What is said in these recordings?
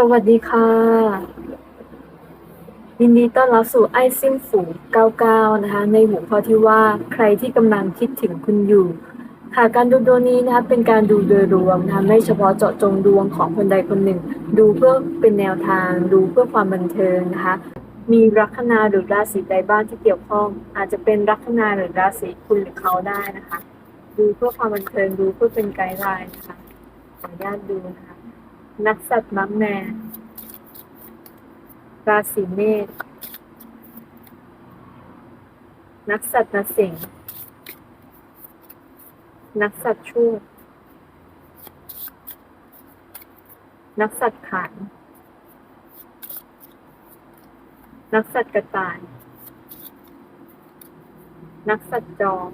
สวัสดีค่ะ ยินดีต้อนรับสู่ไอซิ่งฝู99 นะคะ ในหัวข้อที่ว่าใครที่กำลังคิดถึงคุณอยู่ ค่ะการดูดวงนี้นะคะเป็นการดูโดยรวมนะคะไม่เฉพาะเจาะจงดวงของคนใดคนหนึ่ง ดูเพื่อเป็นแนวทาง ดูเพื่อความบันเทิงนะคะมีลัคนาหรือราศีใดบ้างที่เกี่ยวข้อง อาจจะเป็นลัคนาหรือราศีคุณหรือเขาได้นะคะ ดูเพื่อความบันเทิงดูเพื่อเป็นไกด์ไลน์นะคะขออนุญาตดูนะคะ นักสัตว์มังแมราศีเมษนักสัตว์นสิงนักสัตว์ชั่วนักสัตว์ขัน นักสัตว์กระต่าย นักสัตว์จอม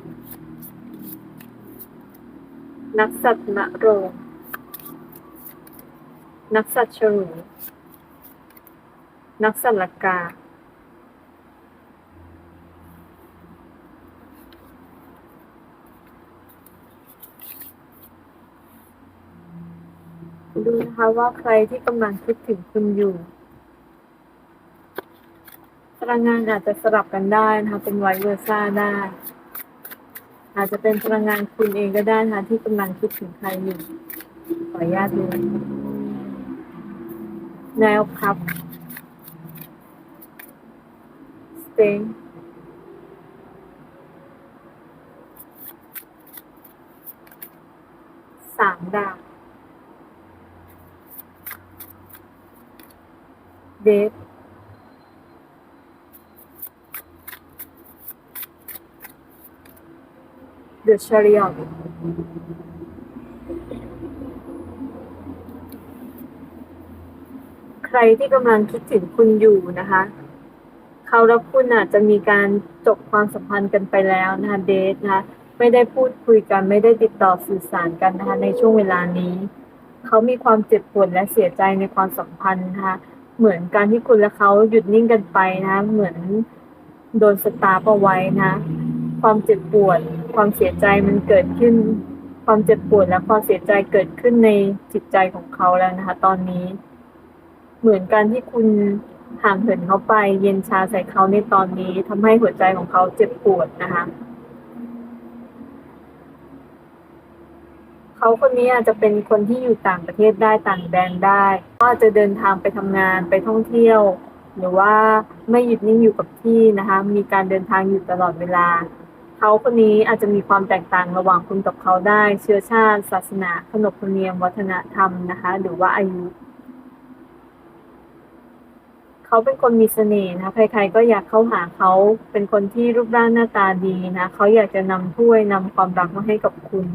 นักสัตว์มะโรง นักสัตว์ฉลูนักสัตว์ละกา ดูนะคะว่าใครที่กำลังคิดถึงคุณอยู่พลังงานอาจจะสลับกันได้นะคะ เป็นไวเวอร์ซ่าได้ อาจจะเป็นพลังงานคุณเองก็ได้นะคะที่กำลังคิดถึงใครอยู่ ขออนุญาตดู แนวพับสเต็งสามดาว เดฟเดอะชาริอตใค รที่กำลังคิดถึงคุณอยู่นะคะ เขาและคุณอาจจะมีการจบความสัมพันธ์กันไปแล้วนะคะเดทนะคะไม่ได้พูดคุยกันไม่ได้ติดต่อสื่อสารกันนะคะในช่วงเวลานี้ เขามีความเจ็บปวดและเสียใจในความสัมพันธ์นะคะเหมือนการที่คุณและเขาหยุดนิ่งกันไปนะคะเหมือนโดนสตาร์ปเอาไว้นะ ความเจ็บปวด ความเสียใจมันเกิดขึ้น ความเจ็บปวดและความเสียใจเกิดขึ้นในจิตใจของเขาแล้วนะคะ ตอนนี้ เหมือนการที่คุณห่างเหินเขาไปเย็นชาใส่เขาในตอนนี้ทำให้หัวใจของเขาเจ็บปวดนะคะ เขาคนนี้อาจจะเป็นคนที่อยู่ต่างประเทศได้ต่างแดนได้ก็อาจจะเดินทางไปทำงานไปท่องเที่ยว หรือว่าไม่หยุดนิ่งอยู่กับที่นะคะ มีการเดินทางอยู่ตลอดเวลา เขาคนนี้อาจจะมีความแตกต่างระหว่างคุณกับเขาได้ เชื้อชาติ ศาสนาขนบธรรมเนียมวัฒนธรรมนะคะ หรือว่าอายุ เขาเป็นคนมีเสน่ห์นะ ใครๆก็อยากเข้าหาเขาเป็นคนที่รูปร่างหน้าตาดีนะเขาอยากจะนำถ้วยนำความรักมาให้กับคุณ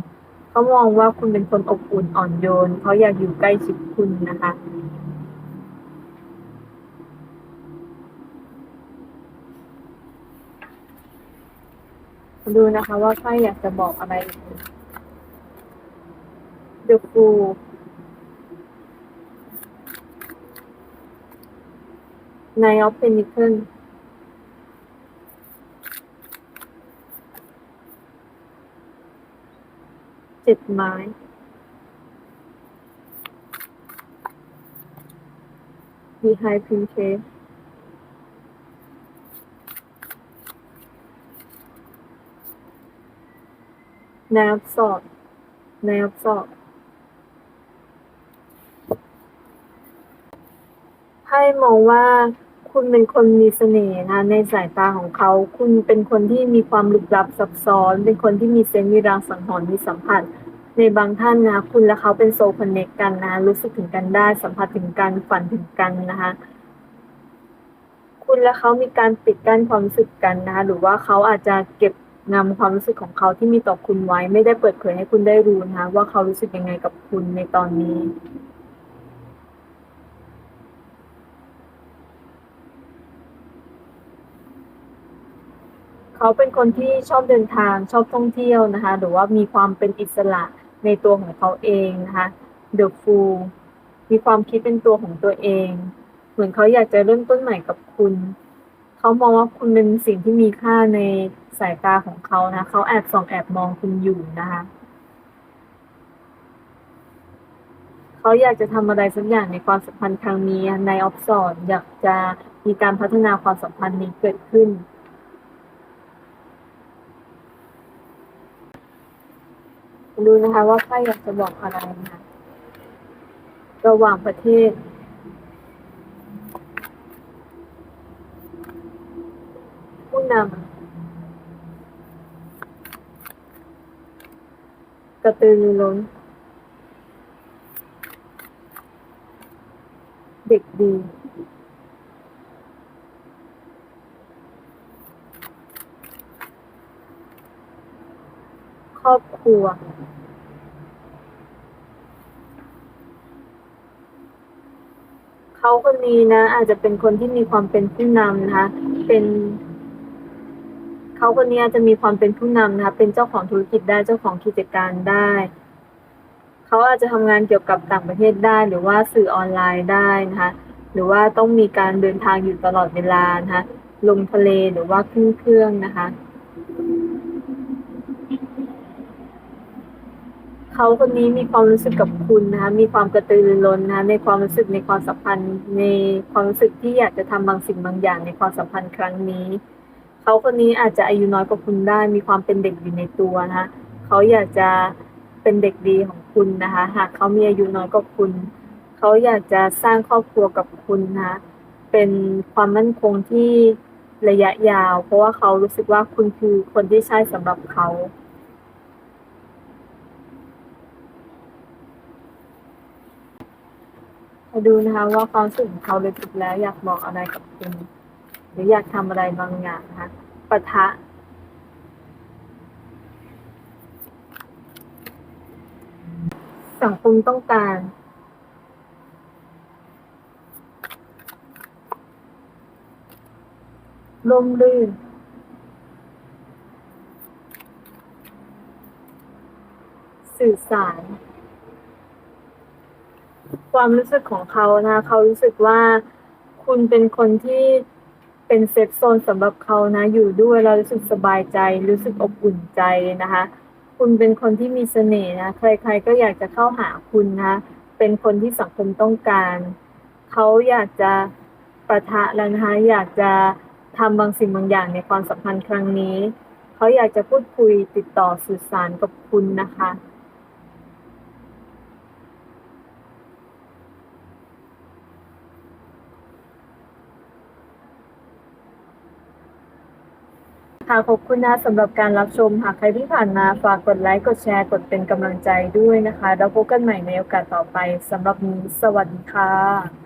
เขามองว่าคุณเป็นคนอบอุ่นอ่อนโยนเขาอยากอยู่ใกล้ชิดคุณนะคะดูนะคะว่าไพ่อยากจะบอกอะไร ในออฟเพนิคเกิลเจ็ดไม้ดีไฮพินเคน้ำสอดน้ำสอดให้มองว่า คุณเป็นคนมีเสน่ห์นะในสายตาของเขา คุณเป็นคนที่มีความลึกลับซับซ้อน เป็นคนที่มีเซนส์มีรางสังหรณ์มีสัมผัส ในบางท่านนะ คุณและเขาเป็นโซลคอนเนคกันนะ รู้สึกถึงกันได้ สัมผัสถึงกันฝันถึงกันนะคะ คุณและเขามีการปิดกั้นความรู้สึกกันนะคะหรือว่าเขาอาจจะเก็บนำความรู้สึกของเขาที่มีต่อคุณไว้ ไม่ได้เปิดเผยให้คุณได้รู้นะคะว่าเขารู้สึกยังไงกับคุณในตอนนี้ เขาเป็นคนที่ชอบเดินทางชอบท่องเที่ยวนะคะ หรือว่ามีความเป็นอิสระในตัวของเขาเองนะคะ The Fool มีความคิดเป็นตัวของตัวเอง เหมือนเขาอยากจะเริ่มต้นใหม่กับคุณ เขามองว่าคุณเป็นสิ่งที่มีค่าในสายตาของเขานะ เขาแอบส่องแอบมองคุณอยู่นะคะ เขาอยากจะทำอะไรสักอย่างในความสัมพันธ์ครั้งนี้นออฟสอนอยากจะมีการพัฒนาความสัมพันธ์นี้เกิดขึ้น ดูนะคะว่าไพ่อยากจะบอกอะไรนะคะระหว่างประเทศ ผู้นำกระตือรือร้น เด็กดี ค รอบครัวเขาคนนี้นะ อาจจะเป็นคนที่มีความเป็นผู้นำนะคะ เป็นเขาคนนี้อาจจะมีความเป็นผู้นำนะคะเป็นเจ้าของธุรกิจได้เจ้าของกิจการได้เขาอาจจะทำงานเกี่ยวกับต่างประเทศได้ หรือว่าสื่อออนไลน์ได้นะคะหรือว่าต้องมีการเดินทางอยู่ตลอดเวลานะคะลงทะเลหรือว่าขึ้นเครื่องนะคะ เขาคนนี้มีความรู้สึกกับคุณนะคะมีความกระตือรือร้นนะคะในความรู้สึกในความสัมพันธ์ ในความรู้สึกที่อยากจะทำบางสิ่งบางอย่างในความสัมพันธ์ครั้งนี้ เขาคนนี้อาจจะอายุน้อยกว่าคุณได้ มีความเป็นเด็กอยู่ในตัวนะคะเขาอยากจะเป็นเด็กดีของคุณนะคะหากเขามีอายุน้อยกว่าคุณ เขาอยากจะสร้างครอบครัวกับคุณนะคะเป็นความมั่นคงที่ระยะยาว เพราะว่าเขารู้สึกว่าคุณคือคนที่ใช่สำหรับเขา มาดูนะคะว่าความสึกของเขาเลยสุดแล้วอยากบอกอะไรกับคุณหรืออยากทำอะไรบางอย่างนะคะปะทะสังคมต้องการร่มรื่นสื่อสาร ความรู้สึกของเขานะเขารู้สึกว่าคุณเป็นคนที่เป็นเซฟโซนสำหรับเขานะ อยู่ด้วยแล้วรู้สึกสบายใจ รู้สึกอบอุ่นใจนะคะ คุณเป็นคนที่มีเสน่ห์นะใคร ๆ ก็อยากจะเข้าหาคุณนะเป็นคนที่สังคมต้องการเขาอยากจะประทะแล้วนะคะอยากจะทำบางสิ่งบางอย่างในความสัมพันธ์ครั้งนี้เขาอยากจะพูดคุยติดต่อสื่อสารกับคุณนะคะ คะขอบคุณนะสำหรับการรับชม หากใครที่ผ่านมาฝากกดไลค์ กดแชร์ กดเป็นกำลังใจด้วยนะคะ แล้วพบกันใหม่ในโอกาสต่อไปสำหรับนี้สวัสดีค่ะ